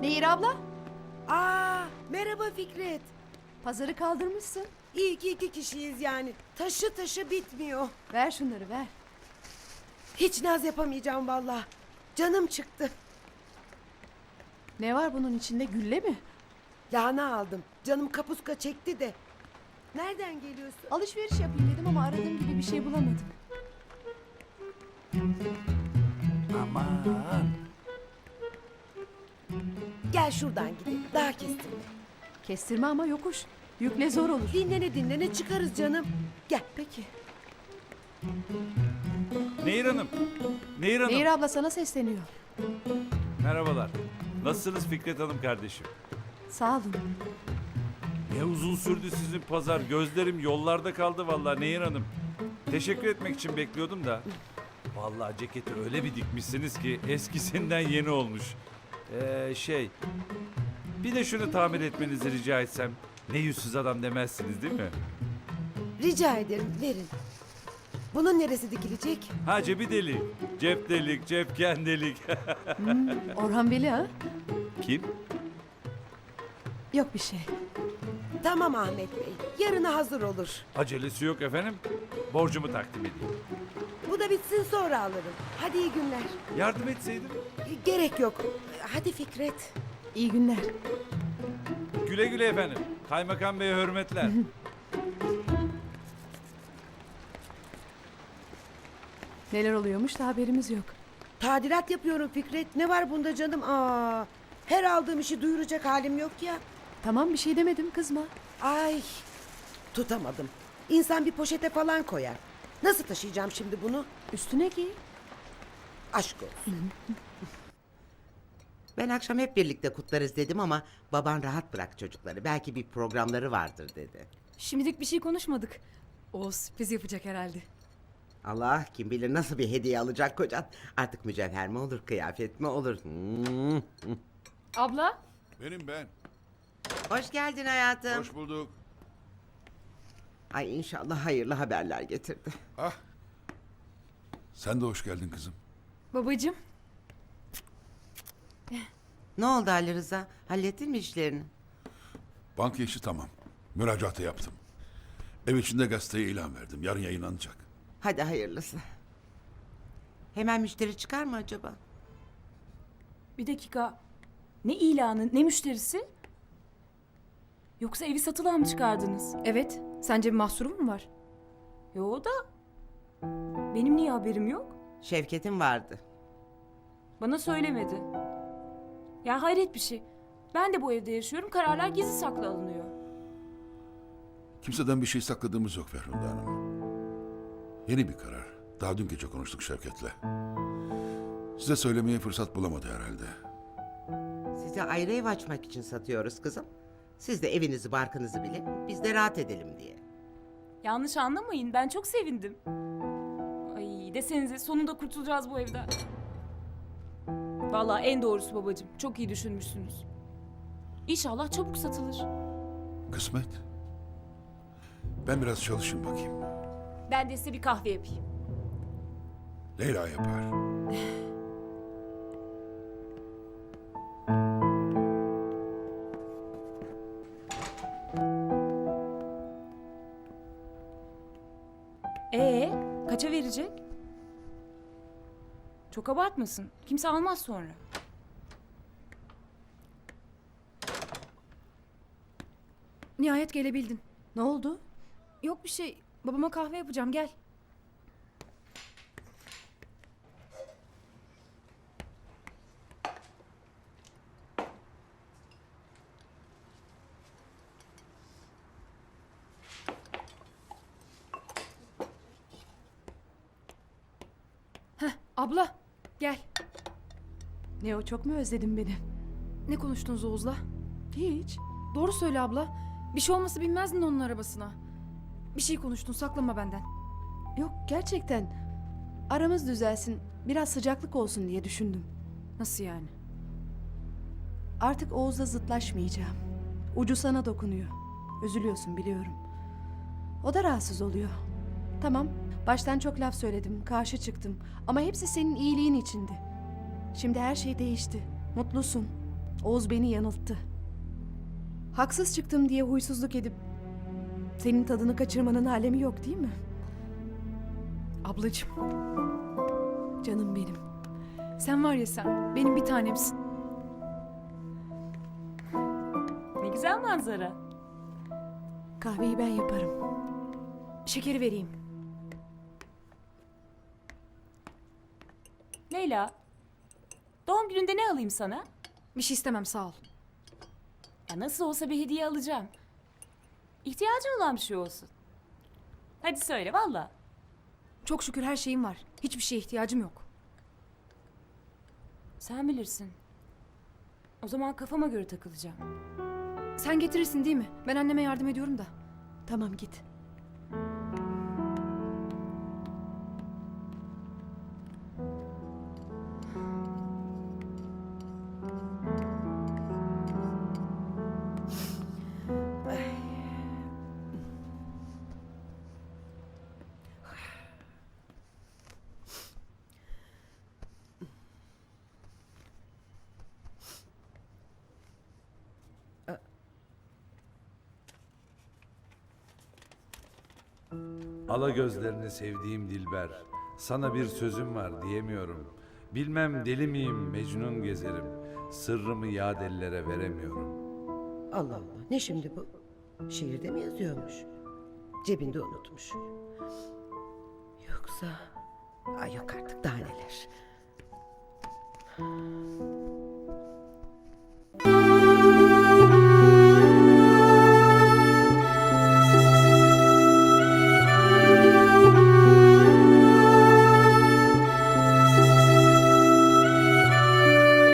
Nehir abla, Aa, merhaba Fikret. pazarı kaldırmışsın. İyi ki iki kişiyiz yani. Taşı taşı bitmiyor. Ver şunları ver. Hiç naz yapamayacağım valla. Canım çıktı. Ne var bunun içinde gülle mi? Lahana aldım. Canım kapuska çekti de. Nereden geliyorsun? Alışveriş yapayım dedim ama aradığım gibi bir şey bulamadım. Gel şuradan gidelim. Daha kestirme. Kestirme ama yokuş. Yükle zor olur. Dinlene dinlene çıkarız canım. Gel. Peki. Nehir Hanım. Nehir Hanım. Nehir abla sana sesleniyor. Merhabalar. Nasılsınız Fikret Hanım kardeşim? Sağ olun. Ne uzun sürdü sizin pazar. Gözlerim yollarda kaldı vallahi Nehir Hanım. Teşekkür etmek için bekliyordum da. Vallahi ceketi öyle bir dikmişsiniz ki eskisinden yeni olmuş. Ee, şey... Bir de şunu tamir etmenizi rica etsem. Ne yüzsüz adam demezsiniz değil mi? Rica ederim verin. Bunun neresi dikilecek? Ha cebi delik. Cep delik, cepken delik. Orhan Veli ha? Kim? Yok bir şey. Tamam Ahmet Bey. Yarına hazır olur. Acelesi yok efendim. Borcumu takdim edeyim. Bu da bitsin sonra alırım. Hadi iyi günler. Yardım etseydim. Gerek yok. Hadi Fikret. İyi günler. Güle güle efendim. Kaymakam Bey'e hürmetler. Neler oluyormuş da haberimiz yok. Tadilat yapıyorum Fikret. Ne var bunda canım? Aa, her aldığım işi duyuracak halim yok ya. Tamam bir şey demedim kızma. Ay, tutamadım. İnsan bir poşete falan koyar. Nasıl taşıyacağım şimdi bunu? Üstüne giy. Aşk olsun. Ben akşam hep birlikte kutlarız dedim ama baban rahat bırak çocukları. Belki bir programları vardır dedi. Şimdilik bir şey konuşmadık. O sürpriz yapacak herhalde. Allah kim bilir nasıl bir hediye alacak kocan. Artık mücevher mi olur, kıyafet mi olur? Hmm. Abla, Benim ben. Hoş geldin hayatım. Hoş bulduk. Ay inşallah hayırlı haberler getirdi. Ah. Sen de hoş geldin kızım. babacığım. Ne oldu Ali Rıza? Hallettin mi işlerini? Banka işi tamam. Müracaatı yaptım. Ev içinde gazeteye ilan verdim. Yarın yayınlanacak. Hadi hayırlısı. Hemen müşteri çıkar mı acaba? Bir dakika. Ne ilanı, ne müşterisi? Yoksa evi satılığa mı çıkardınız? Evet. Sence bir mahsurum mu var? Yo da. Benim niye haberim yok? Şevket'in vardı. Bana söylemedi. Ya hayret bir şey. Ben de bu evde yaşıyorum. Kararlar gizli saklı alınıyor. Kimseden bir şey sakladığımız yok Ferhunde Hanım. Yeni bir karar. Daha dün gece konuştuk Şevket'le. Size söylemeye fırsat bulamadı herhalde. Size ayrı ev açmak için satıyoruz kızım. Siz de evinizi barkınızı bilin. Biz de rahat edelim diye. Yanlış anlamayın. Ben çok sevindim. Ay desenize sonunda kurtulacağız bu evden. Vallahi en doğrusu babacığım. Çok iyi düşünmüşsünüz. İnşallah çabuk satılır. Kısmet. Ben biraz çalışayım bakayım. Ben de size bir kahve yapayım. Leyla yapar. Çok abartmasın. Kimse almaz sonra. Nihayet gelebildin. Ne oldu? Yok bir şey. Babama kahve yapacağım gel. Abla gel. Ne o çok mu özledin beni? Ne konuştunuz Oğuz'la? Hiç. Doğru söyle abla. Bir şey olması bilmezdin onun arabasına. Bir şey konuştun saklama benden. Yok gerçekten. Aramız düzelsin. Biraz sıcaklık olsun diye düşündüm. Nasıl yani? Artık Oğuz'la zıtlaşmayacağım. Ucu sana dokunuyor. Üzülüyorsun biliyorum. O da rahatsız oluyor. Tamam, baştan çok laf söyledim, karşı çıktım. Ama hepsi senin iyiliğin içindi. Şimdi her şey değişti. Mutlusun. Oğuz beni yanılttı. Haksız çıktım diye huysuzluk edip senin tadını kaçırmanın alemi yok değil mi? Ablacığım Canım benim. sen var ya sen benim bir tanemsin. Ne güzel manzara. Kahveyi ben yaparım. Şekeri vereyim. Leyla, doğum gününde ne alayım sana? Bir şey istemem sağ ol. Ya nasıl olsa bir hediye alacağım. İhtiyacın olan bir şey olsun. Hadi söyle valla. Çok şükür her şeyim var. Hiçbir şeye ihtiyacım yok. Sen bilirsin. O zaman kafama göre takılacağım. Sen getirirsin değil mi? Ben anneme yardım ediyorum da. Tamam git. Ala gözlerini sevdiğim Dilber. Sana bir sözüm var diyemiyorum. Bilmem deli miyim Mecnun gezerim. Sırrımı yad ellere veremiyorum. Allah Allah ne şimdi bu? Şiirde mi yazıyormuş? Cebinde unutmuş. Yoksa... Ay yok artık daha neler.